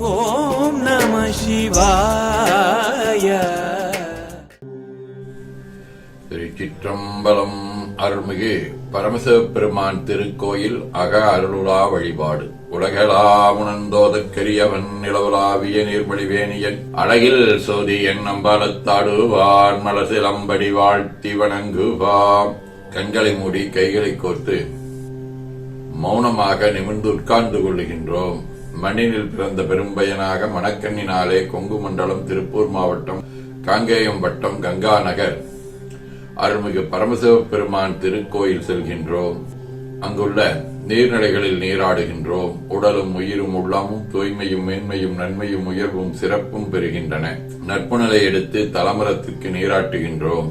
ஓம் நம சிவாய. திருச்சிற்றம்பலம் அருள்மிகு பரமசிவபெருமான் திருக்கோயில் அக அருளுலா வழிபாடு. உலகலாம் உணர்ந்தோதற்கரியவன் நிலவுலாவிய நீர்மொழிவேணியன் அழகில் சோதி சோதியன் நம்பாலத்தாடுவான் மலசிலம்படி வாழ்த்தி வணங்குவாம் கண்களை மூடி கைகளை கோர்த்து மௌனமாக நிமிர்ந்து உட்கார்ந்து கொள்ளுகின்றோம். மண்ணினில் பிறந்த பெரும்பயனாக மணக்கண்ணினாலே கொங்கு மண்டலம் திருப்பூர் மாவட்டம் காங்கேயம் வட்டம் கங்கா நகர். அருள்மிகு பரமசிவ பெருமான் திருக்கோயில் செல்கின்றோம். அங்குள்ள நீர்நிலைகளில் நீராடுகின்றோம். உடலும் உயிரும் உள்ளமும் தூய்மையும் மேன்மையும் நன்மையும் உயர்வும் சிறப்பும் பெறுகின்றன. நட்புணலை எடுத்து தலமரத்திற்கு நீராட்டுகின்றோம்.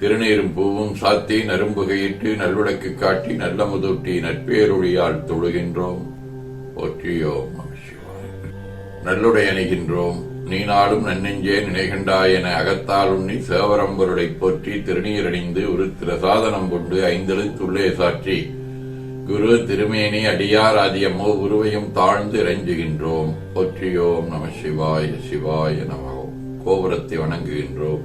திருநீரும் பூவும் சாத்தி நரும்புகையிட்டு நல்லுடக்கு காட்டி நல்ல முதூட்டி நட்பேரொழியால் தொழுகின்றோம். போற்றியோம் நம நல்லுடை அணிகின்றோம் நீ நாடும் நன்னெஞ்சே நினைகண்டாய் என அகத்தால் உண்ணி சேவரம்பருடை போற்றி திருநீரணிந்து ஒரு திரசாதனம் கொண்டு ஐந்தெழுத்துள்ளே சாற்றி. குரு திருமேனி அடியார் ஆதியம்மோ உருவையும் தாழ்ந்து இறைஞ்சுகின்றோம். போற்றியோம் நம சிவாய சிவாய நமகோம் கோபுரத்தை வணங்குகின்றோம்.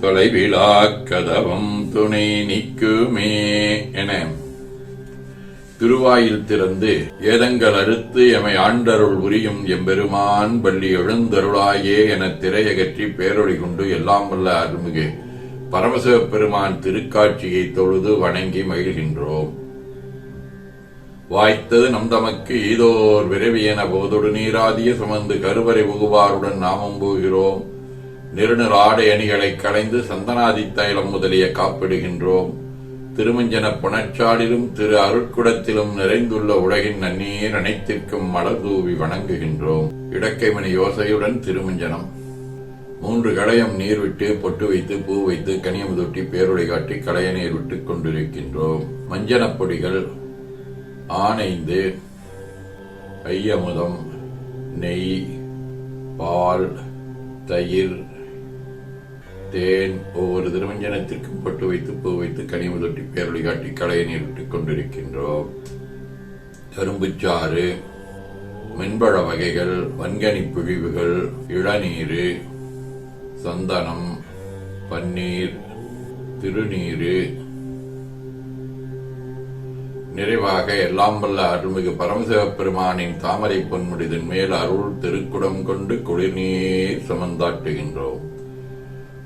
தொலைவிழா கதவம் துணை நிற்குமே என. திருவாயில் திறந்து ஏதங்கள் அறுத்து எமை ஆண்டருள் உரியும் எம்பெருமான் பள்ளி எழுந்தருளாயே என திரையகற்றி பேரொழி கொண்டு எல்லாம் வல்ல அருமிகு பரமசிவ பெருமான் திருக்காட்சியை தொழுது வணங்கி மகிழ்கின்றோம். வாய்த்தது நம் தமக்கு ஈதோர் விரைவியன போதொடு நீராதிய சுமந்து கருவறை புகுவாருடன் நாமம் போகிறோம். நெருநர் ஆடை அணிகளை களைந்து சந்தனாதி தைலம் முதலிய காப்பிடுகின்றோம். திருமஞ்சன புணச்சாடிலும் திரு அருட்குடத்திலும் நிறைந்துள்ள உலகின் நன்னீர் அனைத்திற்கும் மலர் தூவி வணங்குகின்றோம். இடக்கைமணி யோசையுடன் திருமஞ்சனம். மூன்று களையம் நீர் விட்டு பொட்டு வைத்து பூ வைத்து கனியமுதொட்டி பேருடை காட்டி களைய நீர் விட்டுக் கொண்டிருக்கின்றோம். மஞ்சனப் பொடிகள் ஆனைந்து ஐயமுதம் நெய் பால் தயிர் தேன் ஒவ்வொரு திருமஞ்சனத்திற்கும் பொட்டு வைத்து பூ வைத்து கனிமுதொட்டி பேரொழி காட்டி கலையை நீரிட்டுக் கொண்டிருக்கின்றோம். கரும்புச்சாறு மென்பழ வகைகள் வன்கனி பிழிவுகள் இளநீர் சந்தனம் பன்னீர் திருநீர் நிறைவாக எல்லாம் வல்ல அருள்மிகு பரமசிவ பெருமானின் தாமரை பொன்முடிதன் மேல் அருள் திருக்குடம் கொண்டு குளிர்நீர் சமந்தாட்டுகின்றோம்.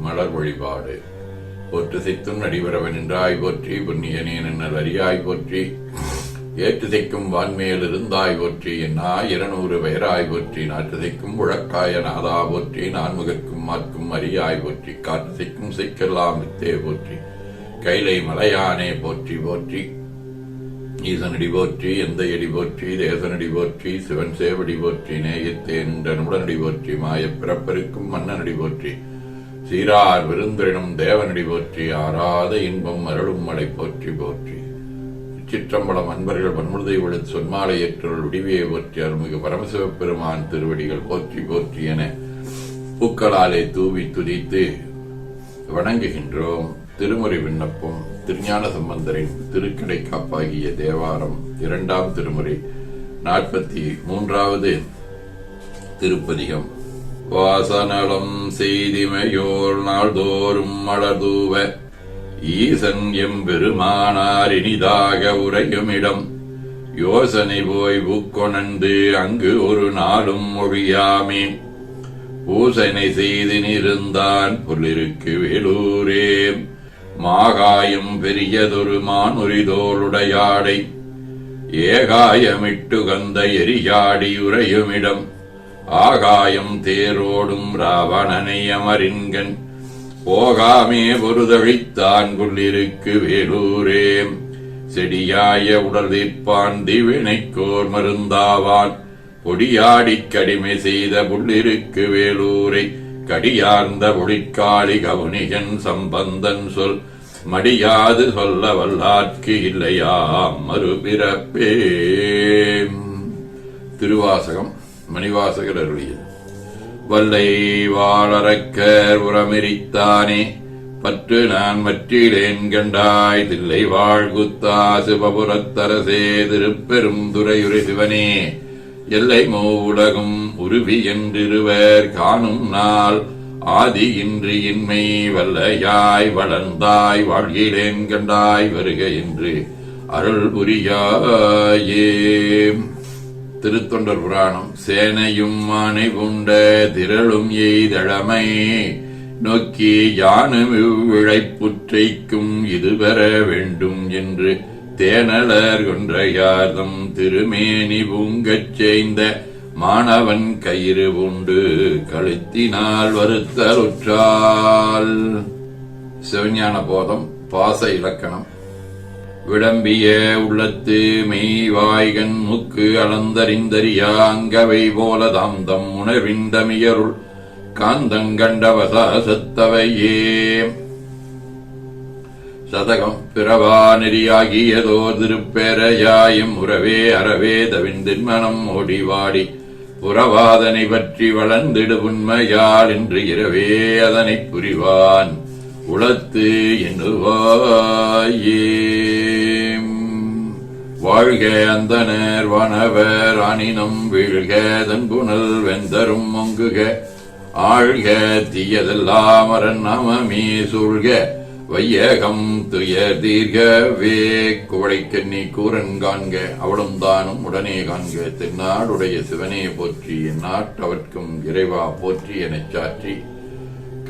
மலர் வழிபாடு போற்று சித்தும் நடிபரவன் என்றாய் போற்றி புண்ணியனேன் என்னல் அறியாய் போற்றி. ஏற்று திக்கும் வான்மையில் இருந்தாய் போற்றி என்னா இருநூறு பெயராய் போற்றி. நாற்று திக்கும் உழக்காய நாதா போற்றி நான்முகற்கும் மாற்கும் அரியாய் போற்றி. காற்று திக்கும் சிக்கெல்லாம் வித்தே போற்றி. கைலை மலையானே போற்றி போற்றி. ஈசனடி போற்றி எந்த எடி போற்றி தேசனடி போற்றி சிவன் சேவடி போற்றி நேயத்தேன் உடனடி போற்றி மாயப் பிறப்பருக்கும் மன்னனடி போற்றி. சீரார் விருந்தினும் தேவனடி போற்றி ஆராத இன்பம் அருளும் மலை போற்றி போற்றி. சிற்றம்பலம் அன்பர்கள் வன்முழுதை விழுத் சொன்மாலை ஏற்றொருள் விடிவியை போற்றி அருள்மிகு பரமசிவ பெருமான் திருவடிகள் போற்றி போற்றி என பூக்களாலே தூவி துதித்து வணங்குகின்றோம். திருமுறை விண்ணப்பம் திருஞான சம்பந்தரின் திருக்கடை காப்பாகிய தேவாரம் இரண்டாம் திருமுறை நாற்பத்தி மூன்றாவது திருப்பதிகம். வாசனளம் செய்திமையோர் நாள்தோறும் மலர்தூவ. ஈசன் எம்பெருமானார் இனிதாக உரையுமிடம் யோசனை போய் புக்கொணர்ந்து அங்கு ஒரு நாளும் மொழியாமே பூசனை செய்து நிருந்தான் புல்லிருக்கு வேலூரே. மாகாயம் பெரியதொரு மானுரிதோளுடையாடை. ஏகாயமிட்டு கந்த எரியாடி உறையுமிடம். ஆகாயம் தேரோடும் ராவணனை அமரின்கண். போகாமே பொருதழித்தான் கொள்ளிருக்கு வேலூரே. செடியாய உடல் தீர்ப்பான் திவினைக்கோர் மருந்தாவான். பொடியாடிக் கடிமை செய்த புள்ளிருக்கு வேலூரை. கடியார்ந்த பொழிக்காளி கவுனிகன் சம்பந்தன் சொல் மடியாது சொல்ல வல்லார்க்கு இல்லையா மறுபிறப்பே திருவாசகம் மணிவாசகர் அருளியது. வல்லை வாழறக்கர் உரமிரித்தானே பற்று நான் மற்றிலேன் கண்டாய் தில்லை வாழ்குத்தா சிவபுரத்தரசே திருப்பெரும் துறையுரை சிவனே. எல்லை மூலகும் உருவி என்றிருவர் காணும் நாள் ஆதி இன்றி இன்மை வல்லையாய் வளர்ந்தாய் வாழ்கிலேன் கண்டாய் வருக என்று அருள் புரியாயே. திருத்தொண்டர் புராணம் சேனையும் ஆணை திரளும் எய்தழமை. நோக்கி யானும் இவ்விழைப்புற்றைக்கும் இது பெற வேண்டும் என்று தேனலர் கொன்றையார்தம் திருமேனி பூங்கச் செய்த மாணவன் கயிறு உண்டு கழுத்தினால் வருத்தலுற்றால். சிவஞான போதம் பாச இலக்கணம் விளம்பிய உள்ளத்து மெய்வாய்கண் முக்கு அளந்தறிந்தறியா அங்கவை போல தாம் தம் உணர்விந்தமியருள் காந்தங்கண்டவசா சத்தவையே சதகம் பிறவா நெறியாகியதோ திருப்பெறையாயும் உறவே அறவே தவிந்தின்மனம் ஓடிவாடி. புறவாதனை பற்றி வளர்ந்திடு உண்மையால் இன்று இரவே அதனைப் புரிவான். உளத்து எண்ணுவாயே. வாழ்க அந்தனர் வனவர் அணினம் வீழ்க தன்புணல் வெந்தரும் மொங்குக. ஆழ்க தீயதெல்லாம் அரண் அமமே சூழ்க. வையகம் துயர் தீர்கவே குவளைக்கண்ணி கூரன் காண்க. அவளும் தானும் உடனே காண்க. தென்னாடுடைய சிவனே போற்றி எந்நாட்டவர்க்கும் இறைவா போற்றி எனச் சாற்றி.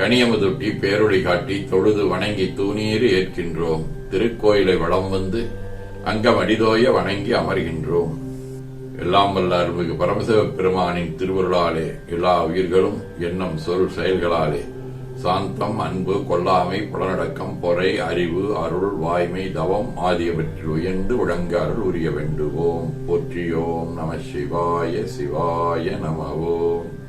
கனியமுதொட்டி பேரொழி காட்டி தொழுது வணங்கி தூணீர் ஏற்கின்றோம். திருக்கோயிலை வளம் வந்து அங்கமடிதோய வணங்கி அமர்கின்றோம். எல்லாம் வல்ல அருள்மிகு பரமசிவ பெருமானின் திருவருளாலே எல்லா உயிர்களும் எண்ணம் சொல் செயல்களாலே சாந்தம் அன்பு கொல்லாமை புலனடக்கம் பொறை அறிவு அருள் வாய்மை தவம் ஆகியவற்றில் உயர்ந்து விளங்க அருள் உரிய வேண்டுவோம். போற்றியோம் நம சிவாய சிவாய நமவோம்.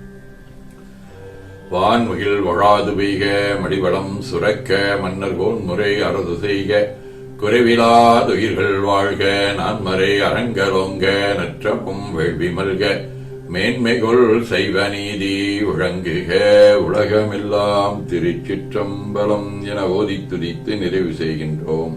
வான்முகில் வழாது பெய்க மடிவளம் சுரக்க மன்னர்கோன் முறை அறுது செய்க. குறைவிலாதுயிர்கள் வாழ்க நான்மறை அரங்கலோங்க நற்றப்பும் வேள்வி மல்க. மேன்மைகொள் செய்வ நீதி விளங்குக உலகமெல்லாம் திருச்சிற்றம்பலம் என ஓதி துதித்து நிறைவு செய்கின்றோம்.